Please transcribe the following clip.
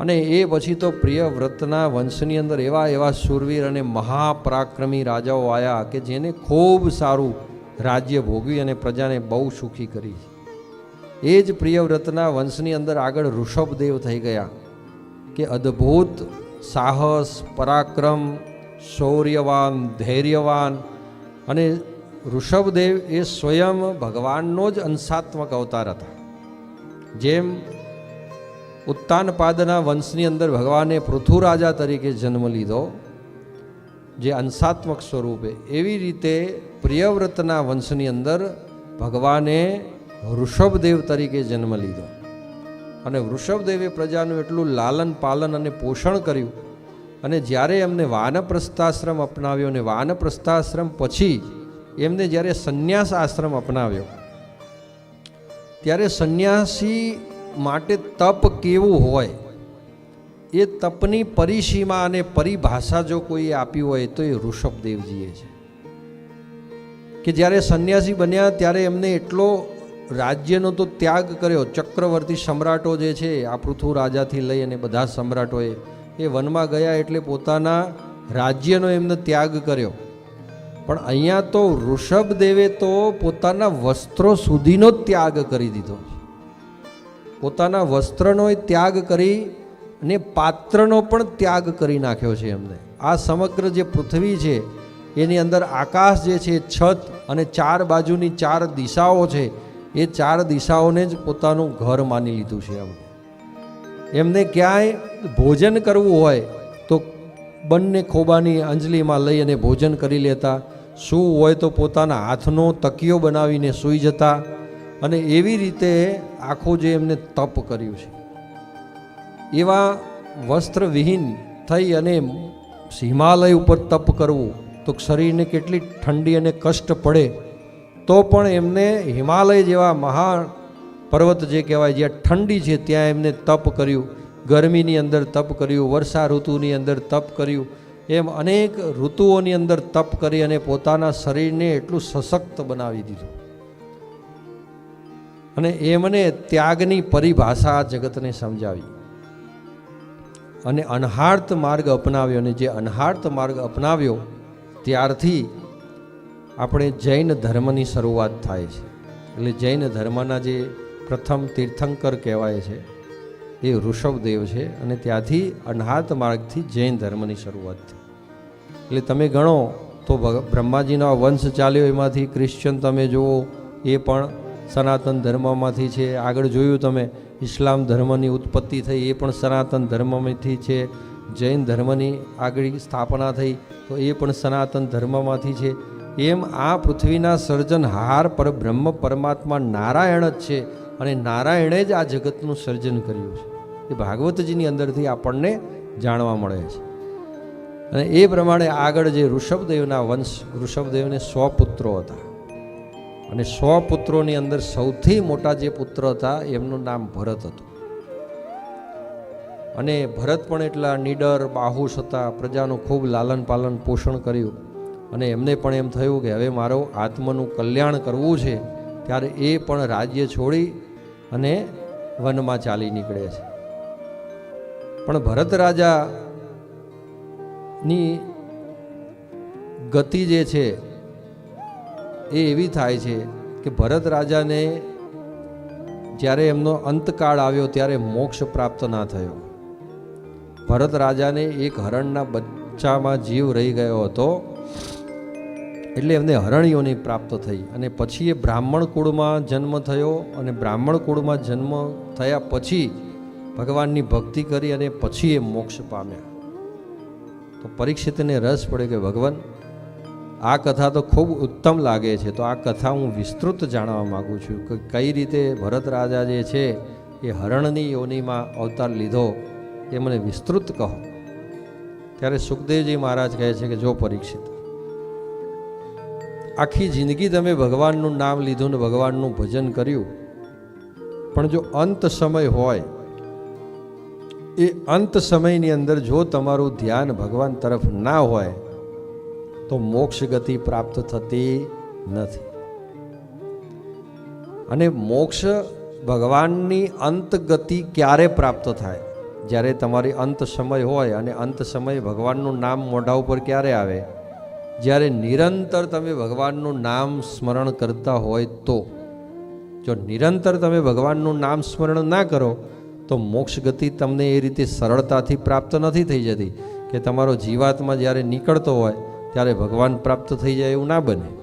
અને એ પછી તો પ્રિયવ્રતના વંશની અંદર એવા એવા શૂરવીર અને મહાપરાક્રમી રાજાઓ આવ્યા કે જેને ખૂબ સારું રાજ્ય ભોગવી અને પ્રજાને બહુ સુખી કરી. એ જ પ્રિયવ્રતના વંશની અંદર આગળ ઋષભદેવ થઈ ગયા કે અદ્ભુત સાહસ, પરાક્રમ, શૌર્યવાન, ધૈર્યવાન અને ઋષભદેવ એ સ્વયં ભગવાનનો જ અંશાત્મક અવતાર હતા. જેમ ઉત્તાનપાદના વંશની અંદર ભગવાને પૃથુરાજા તરીકે જન્મ લીધો, જે અંશાત્મક સ્વરૂપે. એવી રીતે પ્રિયવ્રતના વંશની અંદર ભગવાને વૃષભદેવ તરીકે જન્મ લીધો. અને વૃષભદેવે પ્રજાનું એટલું લાલન પાલન અને પોષણ કર્યું. અને જ્યારે એમને વાનપ્રસ્થાશ્રમ અપનાવ્યો અને વાનપ્રસ્થાશ્રમ પછી એમને જ્યારે સંન્યાસ આશ્રમ અપનાવ્યો, ત્યારે સંન્યાસી માટે તપ કેવું હોય, એ તપની પરિસીમા અને પરિભાષા જો કોઈએ આપી હોય તો એ ઋષભદેવજીએ છે. કે જ્યારે સંન્યાસી બન્યા ત્યારે એમને એટલો રાજ્યનો તો ત્યાગ કર્યો. ચક્રવર્તી સમ્રાટો જે છે, આ પૃથુ રાજાથી લઈ અને બધા સમ્રાટોએ, એ વનમાં ગયા એટલે પોતાના રાજ્યનો એમને ત્યાગ કર્યો. પણ અહીંયા તો ઋષભદેવે તો પોતાના વસ્ત્રો સુધીનો જ ત્યાગ કરી દીધો. પોતાના વસ્ત્રનો ત્યાગ કરી અને પાત્રનો પણ ત્યાગ કરી નાખ્યો છે એમને. આ સમગ્ર જે પૃથ્વી છે, એની અંદર આકાશ જે છે, છત અને ચાર બાજુની ચાર દિશાઓ છે, એ ચાર દિશાઓને જ પોતાનું ઘર માની લીધું છે એમ એમને ક્યાંય ભોજન કરવું હોય, તો બંને ખોબાની અંજલીમાં લઈ અને ભોજન કરી લેતા. શું હોય તો પોતાના હાથનો તકિયો બનાવીને સૂઈ જતા. અને એવી રીતે આખું જે એમને તપ કર્યું છે, એવા વસ્ત્રવિહીન થઈ અને હિમાલય ઉપર તપ કરવું, તો શરીરને કેટલી ઠંડી અને કષ્ટ પડે, તો પણ એમને હિમાલય જેવા મહા પર્વત જે કહેવાય, જ્યાં ઠંડી છે, ત્યાં એમને તપ કર્યું, ગરમીની અંદર તપ કર્યું, વર્ષા ઋતુની અંદર તપ કર્યું, એમ અનેક ઋતુઓની અંદર તપ કરી અને પોતાના શરીરને એટલું સશક્ત બનાવી દીધું. અને એ મને ત્યાગની પરિભાષા જગતને સમજાવી. અને અનહાર્થ માર્ગ અપનાવ્યો અને જે અનહાર્થ માર્ગ અપનાવ્યો, ત્યારથી આપણે જૈન ધર્મની શરૂઆત થાય છે. એટલે જૈન ધર્મના જે પ્રથમ તીર્થંકર કહેવાય છે, એ ઋષભદેવ છે અને ત્યાંથી અનહાર્થ માર્ગથી જૈન ધર્મની શરૂઆત થઈ. એટલે તમે ગણો તો બ્રહ્માજીનો વંશ ચાલ્યો, એમાંથી ક્રિશ્ચન તમે જુઓ, એ પણ સનાતન ધર્મમાંથી છે. આગળ જોયું તમે, ઇસ્લામ ધર્મની ઉત્પત્તિ થઈ, એ પણ સનાતન ધર્મમાંથી છે. જૈન ધર્મની આગળ સ્થાપના થઈ, તો એ પણ સનાતન ધર્મમાંથી છે. એમ આ પૃથ્વીના સર્જનહાર પર બ્રહ્મ પરમાત્મા નારાયણ જ છે અને નારાયણે જ આ જગતનું સર્જન કર્યું છે. એ ભાગવતજીની અંદરથી આપણને જાણવા મળે છે. અને એ પ્રમાણે આગળ જે ઋષભદેવના વંશ, ઋષભદેવને સો પુત્રો હતા. અને સો પુત્રોની અંદર સૌથી મોટા જે પુત્ર હતા, એમનું નામ ભરત હતું. અને ભરત પણ એટલા નીડર બાહુસ હતા, પ્રજાનું ખૂબ લાલન પાલન પોષણ કર્યું. અને એમને પણ એમ થયું કે હવે મારો આત્મનું કલ્યાણ કરવું છે, ત્યારે એ પણ રાજ્ય છોડી અને વનમાં ચાલી નીકળે છે. પણ ભરત રાજાની ગતિ જે છે એ એવી થાય છે કે ભરત રાજાને જ્યારે એમનો અંતકાળ આવ્યો ત્યારે મોક્ષ પ્રાપ્ત ના થયો. ભરત રાજાને એક હરણના બચ્ચામાં જીવ રહી ગયો હતો. એટલે એમને હરણીઓની પ્રાપ્ત થઈ અને પછી એ બ્રાહ્મણ કુળમાં જન્મ થયો અને બ્રાહ્મણ કુળમાં જન્મ થયા પછી ભગવાનની ભક્તિ કરી અને પછી એ મોક્ષ પામ્યા. તો પરીક્ષિતને રસ પડ્યો કે ભગવાન આ કથા તો ખૂબ ઉત્તમ લાગે છે. તો આ કથા હું વિસ્તૃત જાણવા માગું છું કે કઈ રીતે ભરત રાજા જે છે એ હરણની યોનિમાં અવતાર લીધો એ મને વિસ્તૃત કહો. ત્યારે સુખદેવજી મહારાજ કહે છે કે જો પરીક્ષિત, આખી જિંદગી તમે ભગવાનનું નામ લીધું ને ભગવાનનું ભજન કર્યું, પણ જો અંત સમય હોય, એ અંત સમયની અંદર જો તમારું ધ્યાન ભગવાન તરફ ના હોય તો મોક્ષ ગતિ પ્રાપ્ત થતી નથી. અને મોક્ષ ભગવાનની અંત ગતિ ક્યારે પ્રાપ્ત થાય? જ્યારે તમારી અંત સમય હોય અને અંત સમયે ભગવાનનું નામ મોઢા ઉપર ક્યારે આવે? જ્યારે નિરંતર તમે ભગવાનનું નામ સ્મરણ કરતા હોય તો. જો નિરંતર તમે ભગવાનનું નામ સ્મરણ ના કરો, તો મોક્ષ ગતિ તમને એ રીતે સરળતાથી પ્રાપ્ત નથી થઈ જતી કે તમારો જીવાત્મા જ્યારે નીકળતો હોય ત્યારે ભગવાન પ્રાપ્ત થઈ જાય એવું ના બને.